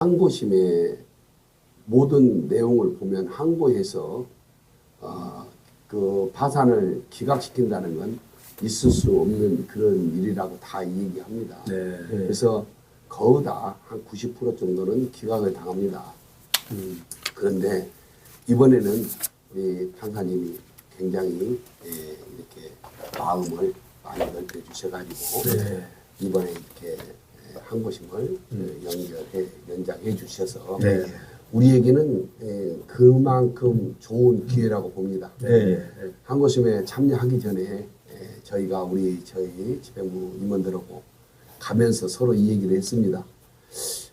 항고심의 모든 내용을 보면 항고해서 어, 그 파산을 기각시킨다는 건 있을 수 없는 그런 일이라고 다 얘기합니다. 네. 그래서 거의 다 한 90% 정도는 기각을 당합니다. 음, 그런데 이번에는 우리 판사님이 굉장히 예, 이렇게 마음을 많이 넓혀 주셔가지고 네. 이번에 이렇게 예, 항고심을 예, 연결해 연장해 주셔서 네. 우리에게는 예, 그만큼 좋은 기회라고 봅니다. 네. 항고심에 참여하기 전에 예, 저희가 우리 저희 집행부 임원들하고 가면서 서로 이 얘기를 했습니다.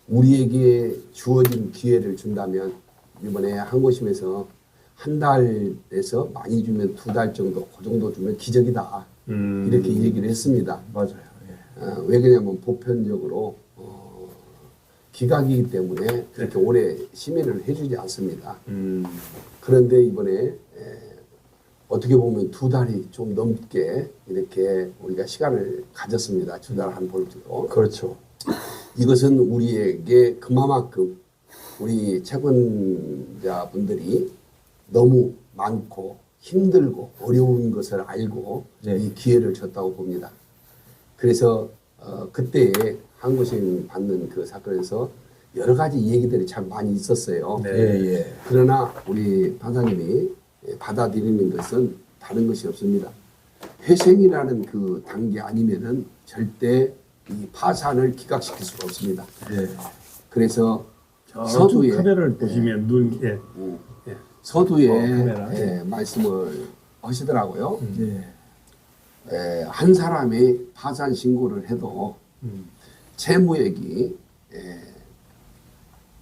우리에게 주어진 기회를 준다면 이번에 항고심에서 한 달에서 많이 주면 두 달 정도, 그 정도 주면 기적이다. 음. 이렇게 얘기를 했습니다. 맞아요. 예. 어, 왜 그러냐면 보편적으로 어, 기각이기 때문에 그렇게 오래 심의를 해주지 않습니다. 음. 그런데 이번에 에, 어떻게 보면 두 달이 좀 넘게 이렇게 우리가 시간을 가졌습니다. 두 달 한 볼도. 그렇죠. 이것은 우리에게 그만큼 우리 채권자분들이 너무 많고 힘들고 어려운 것을 알고 네. 이 기회를 줬다고 봅니다. 그래서 어, 그때에 항고심 받는 그 사건에서 여러 가지 얘기들이 참 많이 있었어요. 네. 예, 예. 그러나 우리 판사님이 받아들이는 것은 다른 것이 없습니다. 회생이라는 그 단계 아니면은 절대 이 파산을 기각시킬 수가 없습니다. 예. 그래서 저 서두에 카메라를 보시면 눈 예. 음, 예. 서두에 어. 예, 말씀을 하시더라고요. 예. 에, 한 사람이 파산 신고를 해도 음. 채무액이 에,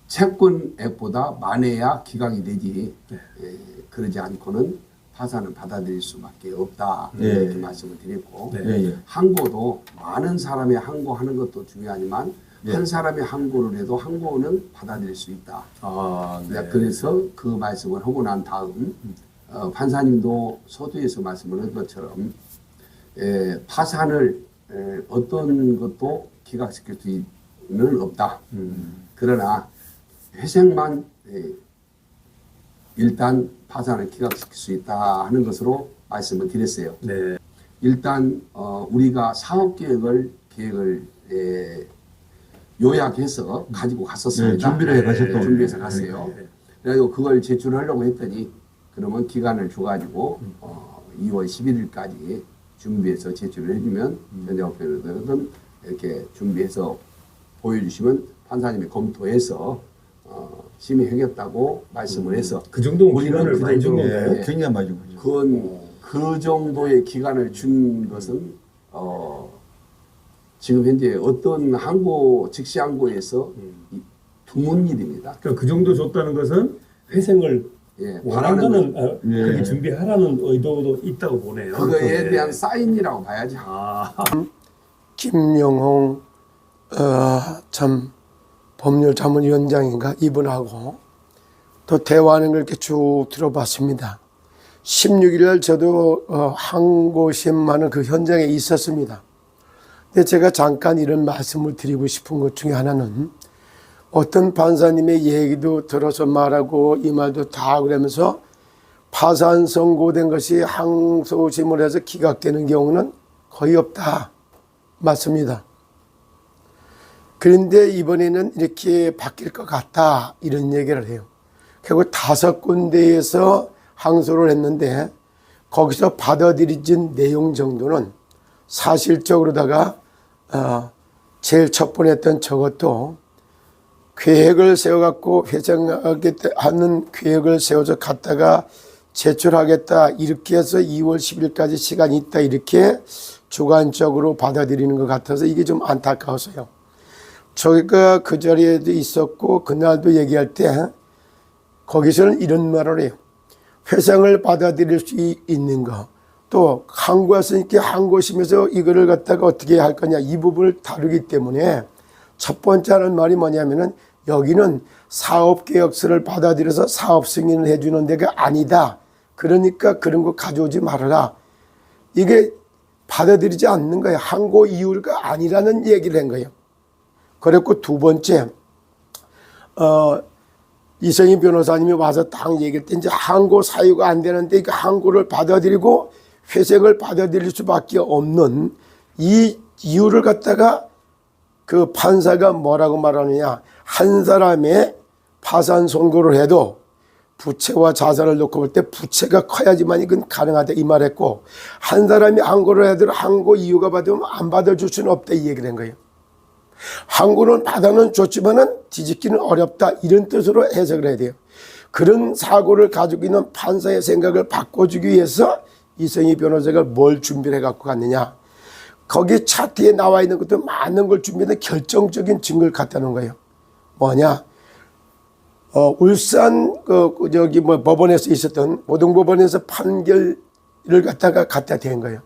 채권액보다 많아야 기각이 되지 네. 에, 그러지 않고는 파산을 받아들일 수밖에 없다 네. 이렇게 말씀을 드렸고 네. 예, 예. 항고도 많은 사람이 항고하는 것도 중요하지만 네. 한 사람이 항고를 해도 항고는 받아들일 수 있다. 아, 네. 그래서 그 말씀을 하고 난 다음 어, 판사님도 서두에서 말씀을 한 것처럼 에, 파산을 에, 어떤 것도 기각시킬 수는 없다. 음. 그러나 회생만 에, 일단 파산을 기각시킬 수 있다 하는 것으로 말씀을 드렸어요. 네. 일단 어, 우리가 사업 계획을 계획을 에, 요약해서 가지고 갔었습니다. 네, 준비를 해 가셨던 준비해서 거예요. 갔어요. 네. 그래서 그걸 제출하려고 했더니 그러면 기간을 줘가지고 어, 2월 11일까지 준비해서 제출을 해주면 현대화폐로든 이렇게 준비해서 보여주시면 판사님이 검토해서 어, 심의하겠다고 말씀을 해서 그 우리는 기간을 그 많이 준 정도- 건가요? 예. 굉장히 많이. 그건 그 정도의 기간을 준 것은 어, 지금 현재 어떤 항고 즉시 항고에서 이 드문 일입니다. 그러니까 그 정도 줬다는 것은 회생을 예, 바라는 원한다는 아, 예. 그렇게 준비하라는 의도도 있다고 보네요. 그거에 네. 대한 사인이라고 봐야죠. 아, 김영홍 어, 참 법률 자문위원장인가 이분하고 또 대화하는 걸 이렇게 쭉 들어봤습니다. 16일 날 저도 어, 항고심하는 그 현장에 있었습니다. 근데 제가 잠깐 이런 말씀을 드리고 싶은 것 중에 하나는 어떤 판사님의 얘기도 들어서 말하고 이 말도 다 그러면서 파산 선고된 것이 항소심을 해서 기각되는 경우는 거의 없다. 맞습니다. 그런데 이번에는 이렇게 바뀔 것 같다. 이런 얘기를 해요. 결국 다섯 군데에서 항소를 했는데 거기서 받아들여진 내용 정도는 사실적으로다가 어, 제일 첫 번에 했던 저것도 계획을 세워갖고 회장하는 계획을 세워서 갔다가 제출하겠다 이렇게 해서 2월 10일까지 시간이 있다 이렇게 주관적으로 받아들이는 것 같아서 이게 좀 안타까워서요. 저희가 그 자리에도 있었고 그날도 얘기할 때 거기서는 이런 말을 해요. 회상을 받아들일 수 있는 거. 또 항고했으니까 항고심에서 이거를 갖다가 어떻게 할 거냐 이 부분을 다루기 때문에 첫 번째 하는 말이 뭐냐면은 여기는 사업 계획서를 받아들여서 사업 승인을 해주는 데가 아니다. 그러니까 그런 거 가져오지 말아라. 이게 받아들이지 않는 거예요. 항고 이유가 아니라는 얘기를 한 거예요. 그랬고 두 번째 어, 이성희 변호사님이 와서 딱 얘기할 때 이제 항고 사유가 안 되는데 그 항고를 받아들이고 회생을 받아들일 수밖에 없는 이 이유를 갖다가 그 판사가 뭐라고 말하느냐 한 사람의 파산 선고를 해도 부채와 자산을 놓고 볼 때 부채가 커야지만 이건 가능하다 이 말했고 한 사람이 항고를 해도 항고 이유가 받으면 안 받아줄 수는 없다 이 얘기를 한 거예요. 항고는 받아는 좋지만은 뒤집기는 어렵다 이런 뜻으로 해석을 해야 돼요. 그런 사고를 가지고 있는 판사의 생각을 바꿔주기 위해서 이성희 변호사가 뭘 준비를 해갖고 갔느냐. 거기 차트에 나와 있는 것도 많은 걸 준비해서 결정적인 증거를 갖다 놓은 거예요. 뭐냐. 어, 울산 그, 그 저기 뭐 법원에서 있었던 고등법원에서 판결을 갖다가 갖다 댄 거예요.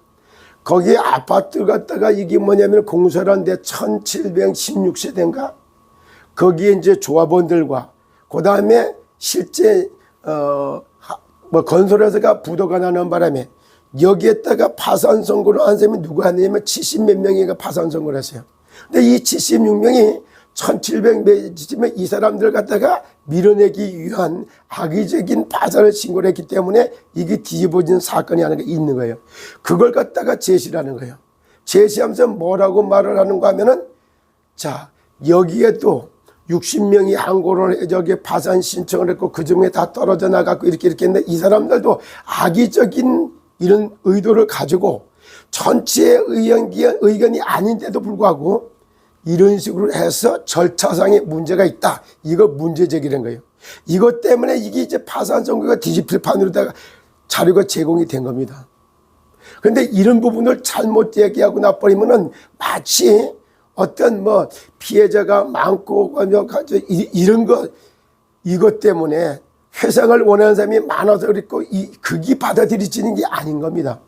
거기에 아파트 갖다가 이게 뭐냐면 공사를 한데 1716세대인가? 거기에 이제 조합원들과 그 다음에 실제 어 뭐 건설회사가 부도가 나는 바람에 여기에다가 파산 선고를 한 사람이 누가 하냐면 70 몇 명이가 파산 선고를 했어요. 근데 이 76명이 1700매지면 이 사람들 갖다가 밀어내기 위한 악의적인 파산을 신고를 했기 때문에 이게 뒤집어진 사건이 하나가 있는 거예요. 그걸 갖다가 제시를 하는 거예요. 제시하면서 뭐라고 말을 하는가 하면은 자, 여기에 또 60명이 항고를 해 저기 파산 신청을 했고 그 중에 다 떨어져 나갔고 이렇게 이렇게 했는데 이 사람들도 악의적인 이런 의도를 가지고 전체의 의견이, 의견이 아닌데도 불구하고 이런 식으로 해서 절차상의 문제가 있다. 이거 문제 제기된 거예요. 이것 때문에 이게 이제 파산 선거가 뒤집힐 판으로다가 자료가 제공이 된 겁니다. 그런데 이런 부분을 잘못 얘기하고 나버리면은 마치 어떤 뭐 피해자가 많고 뭐 이- 이런 거 이것 때문에 회상을 원하는 사람이 많아서 그랬고 이 극이 받아들여지는 게 아닌 겁니다.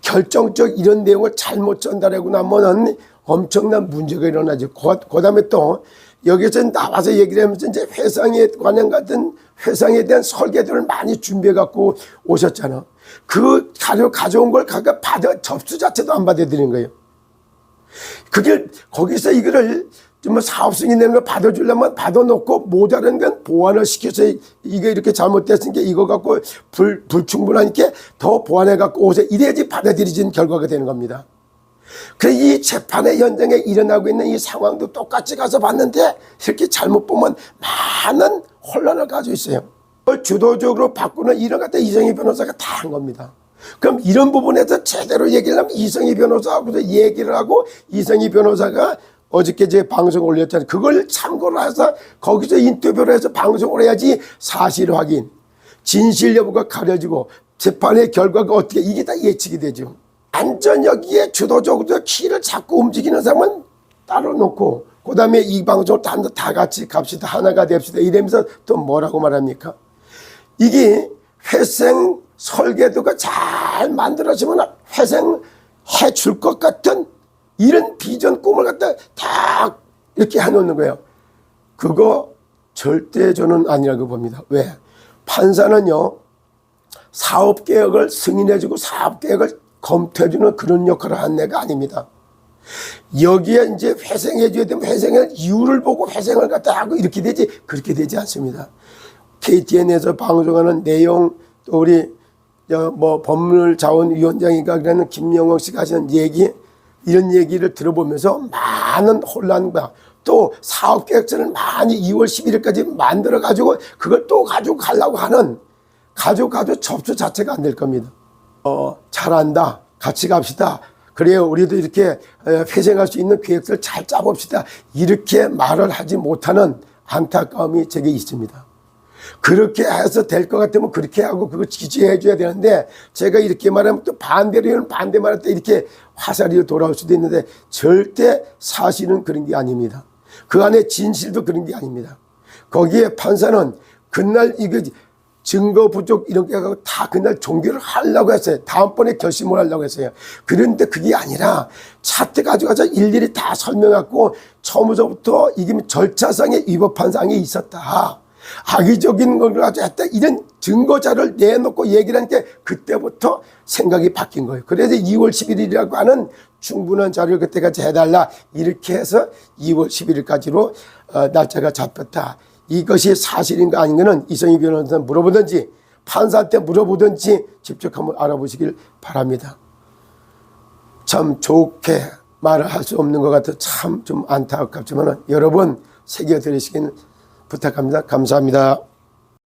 결정적 이런 내용을 잘못 전달하고 나면은 엄청난 문제가 일어나죠. 그, 그 다음에 또 여기서 나와서 얘기를 하면서 이제 회상에 관련 같은 회상에 대한 설계들을 많이 준비해 갖고 오셨잖아. 그 자료 가져온 걸 각각 받아 접수 자체도 안 받아들인 거예요. 그게 거기서 이거를 좀 사업 승인 내는 걸 받아주려면 받아놓고 모자란 건 보완을 시켜서 이게 이렇게 잘못됐으니까 이거 갖고 불, 불충분하니까 더 보완해 갖고 오세요. 이래야지 받아들여진 결과가 되는 겁니다. 그래서 이 재판의 현장에 일어나고 있는 이 상황도 똑같이 가서 봤는데 이렇게 잘못 보면 많은 혼란을 가지고 있어요. 주도적으로 바꾸는 이런 것들 이성희 변호사가 다 한 겁니다. 그럼 이런 부분에서 제대로 얘기를 하면 이성희 변호사하고도 얘기를 하고 이성희 변호사가 어저께 제 방송 올렸잖아요. 그걸 참고로 해서 거기서 인터뷰를 해서 방송을 해야지 사실 확인, 진실 여부가 가려지고 재판의 결과가 어떻게 이게 다 예측이 되죠. 완전 여기에 주도적으로 키를 잡고 움직이는 사람은 따로 놓고 그 다음에 이 방송을 다, 다 같이 갑시다 하나가 됩시다 이러면서 또 뭐라고 말합니까? 이게 회생 설계도가 잘 만들어지면 회생 해 줄 것 같은 이런 비전 꿈을 갖다 다 이렇게 해놓는 거예요. 그거 절대 저는 아니라고 봅니다. 왜? 판사는요, 사업 계획을 승인해주고 사업 계획을 검토해주는 그런 역할을 한 애가 아닙니다. 여기에 이제 회생해줘야 되면 회생의 이유를 보고 회생을 갖다 하고 이렇게 되지 그렇게 되지 않습니다. KTN에서 방송하는 내용 또 우리 저뭐 법률자원위원장인가 그러는 김영옥 씨가 하시는 얘기 이런 얘기를 들어보면서 많은 혼란과 또 사업 계획서를 많이 2월 11일까지 만들어 가지고 그걸 또 가지고 가려고 하는 가지고 가지고 접수 자체가 안 될 겁니다. 어, 잘한다. 같이 갑시다. 그래요. 우리도 이렇게 어, 회생할 수 있는 계획서를 잘 짜봅시다. 이렇게 말을 하지 못하는 안타까움이 제게 있습니다. 그렇게 해서 될 것 같으면 그렇게 하고 그거 지지해 줘야 되는데 제가 이렇게 말하면 또 반대로 반대 말할 때 이렇게 화살이 돌아올 수도 있는데 절대 사실은 그런 게 아닙니다. 그 안에 진실도 그런 게 아닙니다. 거기에 판사는 그날 이거 증거 부족 이런 게 하고 다 그날 종결을 하려고 했어요. 다음번에 결심을 하려고 했어요. 그런데 그게 아니라 차트 가져가서 일일이 다 설명하고 처음부터 이게 절차상의 위법한 사항이 있었다. 악의적인 걸 가지고 했다. 이런 증거자를 내놓고 얘기를 하니까 그때부터 생각이 바뀐 거예요. 그래서 2월 11일이라고 하는 충분한 자료를 그때까지 해달라. 이렇게 해서 2월 11일까지로 어, 날짜가 잡혔다. 이것이 사실인가 아닌가는 이성희 변호사한테 물어보든지 판사한테 물어보든지 직접 한번 알아보시길 바랍니다. 참 좋게 말을 할 수 없는 것 같아 참 좀 안타깝지만 여러분 새겨드리시길 부탁합니다. 감사합니다.